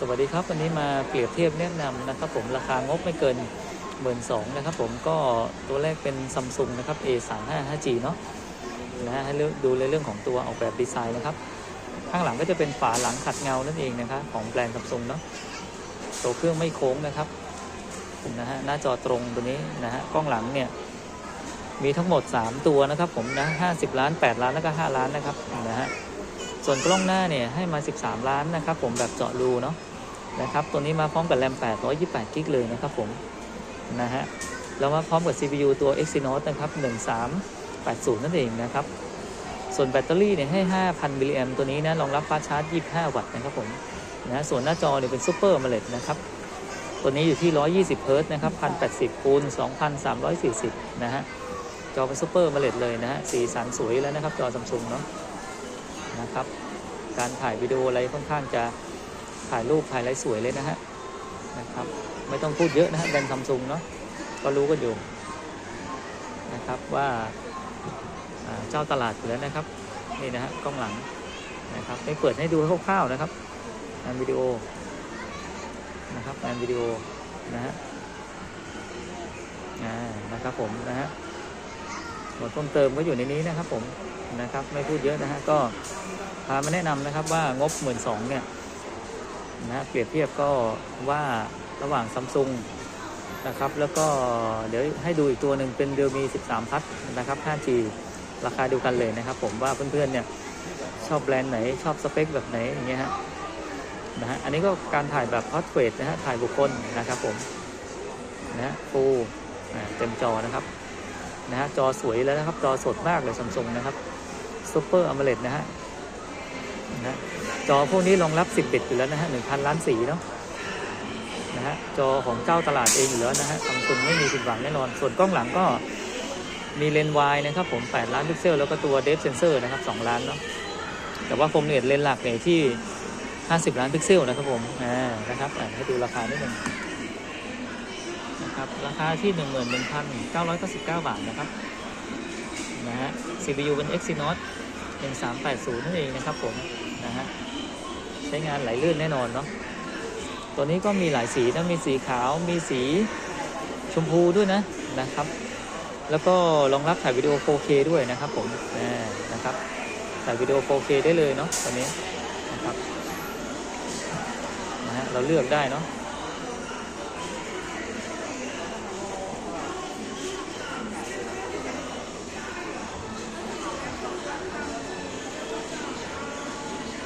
สวัสดีครับ วันนี้มาเปรียบเทียบแนะนำนะครับผมราคางบไม่เกิน1 2ื่นสองนะครับผมก็ตัวแรกเป็นซัมซุงนะครับ A 3 5 5 G เนาะนะฮะให้เลือกดูในเรื่องของตัวออกแบบดีไซน์นะครับ ข้างหลังก็จะเป็นฝาหลังขัดเงานั่นเองนะครับของแบรนด์ซัมซุงเนาะตัวเครื่องไม่โค้งนะครับนะฮะหน้าจอตรงตัวนี้นะฮะกล้องหลังเนี่ยมีทั้งหมด 3 ตัวนะครับผมนะ50 ล้าน 8 ล้านแล้วก็5ล้านนะครับนะฮะ ส่วนกล้องหน้าเนี่ยให้มา 13 ล้านนะครับผมแบบเจาะรูเนาะนะครับตัวนี้มาพร้อมกับแรม 828 กิกเลยนะครับผมนะฮะแล้วมาพร้อมกับ CPU ตัว Exynos นะครับ 1380 นั่นเองนะครับ ส่วนแบตเตอรี่เนี่ยให้ 5,000 มิลลิแอมตัวนี้นะรองรับฟาชาร์จ 25 วัตต์นะครับผมนะส่วนหน้าจอเนี่ยเป็นซูเปอร์มาเล d นะครับตัวนี้อยู่ที่ 120 เฮิร์ตซ์นะครับ 1080คูณ2,340 นะฮะจอเป็นซูเปอร์มาเล d เลยนะฮะสีสันสวยแล้วนะครับจอซัมซุงเนาะ นะครับ การถ่ายวิดีโออะไรค่อนข้างจะถ่ายรูปถ่ายอะไรสวยเลยนะฮะนะครับไม่ต้องพูดเยอะนะฮะแบรนด์ซัมซุงเนาะก็รู้กันอยู่นะครับว่าเจ้าตลาดอยู่แล้วนะครับนี่นะฮะกล้องหลังนะครับไม่เปิดให้ดูคร่าวๆนะครับงานวิดีโอนะครับงานวิดีโอนะฮะอ่านะครับผมนะฮะหมดเพิ่มเติมก็อยู่ในนี้นะครับผม นะครับ ไม่พูดเยอะนะฮะก็พามาแนะนำนะครับว่างบ1 2ื่นสองเนี่ยนะเปรียบเทียบก็ว่าระหว่างซัมซุงนะครับ แล้วก็เดี๋ยวให้ดูอีกตัวหนึ่งเป็น Realme 13 Plus นะครับ 5G ราคาเดียวกันเลยนะครับผมว่าเพื่อนๆเนี่ยชอบแบรนด์ไหนชอบสเปคแบบไหนอย่างเงี้ยฮะนะฮะอันนี้ก็การถ่ายแบบพอ r t เ a i t นะฮะถ่ายบุคคลนะครับผมนะฮะฟูเต็มจอนะครับนะฮะจอสวยแล้วนะครับ จอสดมากเลยซัมซุงนะครับ ซูเปอร์อ m o l e d นะฮะนะจอพวกนี้รองรับ 10 บิตอยู่แล้วนะฮะ1,000ล้านสีเนาะนะฮะจอของเจ้าตลาดเองอยู่แล้วนะฮะซัมซุงไม่มีผิดหวังแน่นอน ส่วนกล้องหลังก็มีเลนส์วายนะครับผม 8 ล้านพิกเซล แล้วก็ตัวเดฟเซนเซอร์นะครับ 2 ล้านเนาะแต่ว่าโฟมเนตเลนส์หลักเนี่ยที่ 50 ล้านพิกเซลนะครับผมอ่านะครับอ่าให้ดูราคานิดนึงนะครับราคาที่ 11,999 บาทนะครับ นะฮะ CPU เป็น Exynos 1380 นั่นเองนะครับผมนะฮะใช้งานไหลลื่นแน่นอนเนาะตัวนี้ก็มีหลายสีนะมีสีขาวมีสีชมพูด้วยนะนะครับ แล้วก็รองรับถ่ายวิดีโอ 4K ด้วยนะครับผมนะครับถ่ายวิดีโอ 4K ได้เลยเนาะตัวนี้นะครับนะฮะเราเลือกได้เนาะ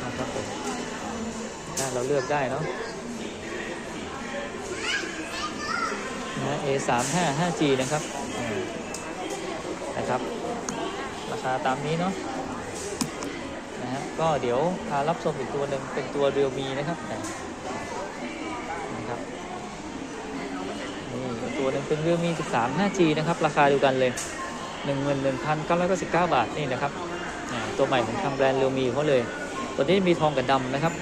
นะครับผมนะ เราเลือกได้เนาะนะ A 3 5 5 G นะครับนะครับ ราคาตามนี้เนาะนะฮะก็เดี๋ยวพารับชมอีกตัวหนึ่งเป็นตัว Realme นะครับนะครับนี่ตัวหนึ่งเป็น Realme 13 5G นะครับ ราคาเดียวกันเลย 11,999 บาทนี่นะครับอ่าตัวใหม่ของทางแบรนด์ Realme เขาเลย ตัวนี้มีทองกับดำนะครับ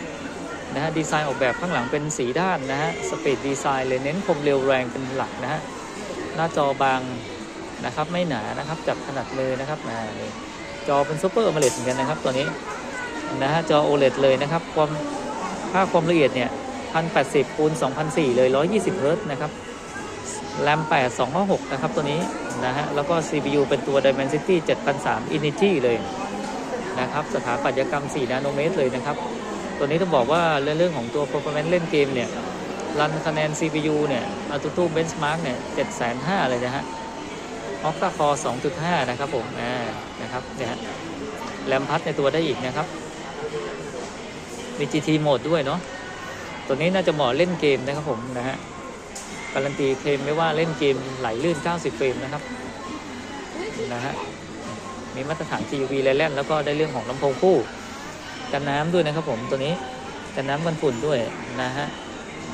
นะฮะดีไซน์ออกแบบข้างหลังเป็นสีด้านนะฮะสปีดดีไซน์เลยเน้นคมเร็วแรงเป็นหลักนะฮะหน้าจอบางนะครับไม่หนานะครับจับถนัดมือนะครับนะนี่จอเป็นซูเปอร์อ l e d เหมือนกันนะครับตัวนี้นะฮะจอ OLED เลยนะครับความค่าความละเอียดเนี่ย1080คูณ2004เลย 120เฮิร์ตนะครับแรม8 256นะครับตัวนี้นะฮะแล้วก็ CPU เป็นตัว Dimensity 7003 Infinity เลยนะครับสถาปัตยกรรม 4 นาโนเมตรเลยนะครับ ตัวนี้ต้องบอกว่าเรื่องเรื่องของตัว performance เล่นเกมเนี่ยรันคะแนน CPU เนี่ย AnTuTu Benchmark เนี่ย7,500เลยนะฮะ Octa Core 2.5 นะครับผมอ่านะครับเนี่ยฮะแรมพัดในตัวได้อีกนะครับ มี GT โหมดด้วยเนาะตัวนี้น่าจะเหมาะเล่นเกมนะครับผมนะฮะการันตีเคลมไม่ว่าเล่นเกมไหลลื่น 90 เฟรมนะครับนะฮะมีมาตรฐาน TUV แลนแล้วก็ได้เรื่องของลำโพงคู่ กันน้ำด้วยนะครับผมตัวนี้กันน้ำกันฝุ่นด้วยนะฮะ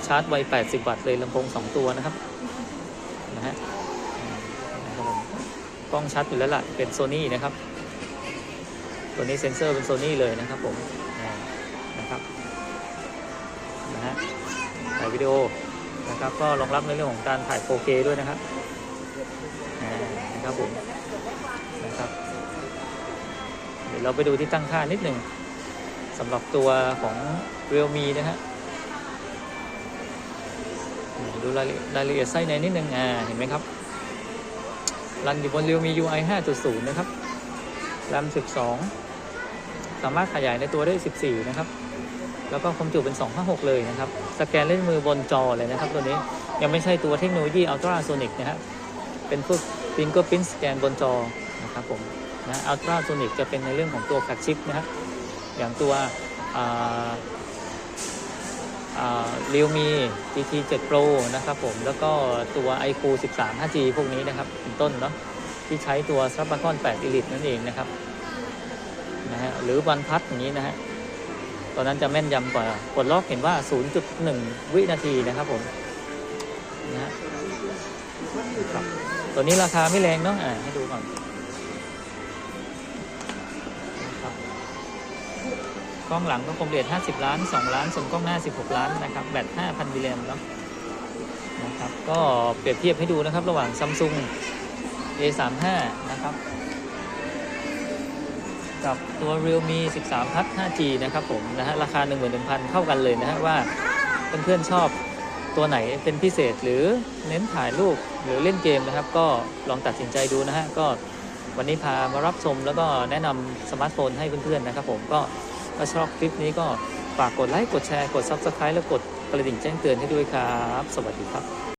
ชาร์จไว 80 วัตต์เลยลำโพง 2 ตัวนะครับนะฮะกล้องชัดอยู่แล้วล่ะเป็นโซนี่นะครับ ตัวนี้เซ็นเซอร์เป็นโซนี่เลยนะครับผมนะครับนะฮะถ่ายวิดีโอนะครับก็รองรับในเรื่องของการถ่าย 4K ด้วยนะครับนะครับผมนะครับ เดี๋ยวเราไปดูที่ตั้งค่านิดหนึ่ง สำหรับตัวของ Realme นะฮะดูรายละเอียดไส้ในนิดนึงอ่าเห็นไหมครับ รันอยู่บน Realme UI 5.0 นะครับ RAM 12 สามารถขยายในตัวได้ 14 นะครับ แล้วก็ความจุเป็น 256 เลยนะครับ สแกนเล่นมือบนจอเลยนะครับ ตัวนี้ยังไม่ใช่ตัวเทคโนโลยี Ultrasonic นะฮะเป็นพวก Fingerprint Scan บนจอนะครับผมนะ Ultrasonic จะเป็นในเรื่องของตัวแฟลกชิปนะฮะ อย่างตัวเรียวมี GT 7 Pro นะครับผม แล้วก็ตัว iQOO 13 5G พวกนี้นะครับเป็นต้นเนาะที่ใช้ตัว Snapdragon 8 Elite นั่นเองนะครับนะฮะหรือวันพัทอย่างนี้นะฮะตอนนั้นจะแม่นยำกว่ากดล็อกเห็นว่า 0.1 วินาทีนะครับผมนะฮะครับตัวนี้ราคาไม่แรงเนาะอ่าให้ดูก่อน กล้องหลังก็คมเรท50 ล้าน 2 ล้านส่วนกล้องหน้า 16 ล้านนะครับแบต5,000มิลลิแอมป์เนาะนะครับก็เปรียบเทียบให้ดูนะครับระหว่าง Samsung A35 นะครับกับตัว Realme 13 Plus 5G นะครับผมนะฮะราคา 11,000 เข้ากันเลยนะฮะว่าเพื่อนๆชอบตัวไหนเป็นพิเศษหรือเน้นถ่ายรูปหรือเล่นเกมนะครับ ก็ลองตัดสินใจดูนะฮะก็วันนี้พามารับชมแล้วก็แนะนำสมาร์ทโฟนให้เพื่อนๆนะครับผมก็ ถ้าชอบคลิปนี้ก็ฝากกดไลค์ กดแชร์ กด Subscribe แล้วกดกระดิ่งแจ้งเตือนให้ด้วยครับ สวัสดีครับ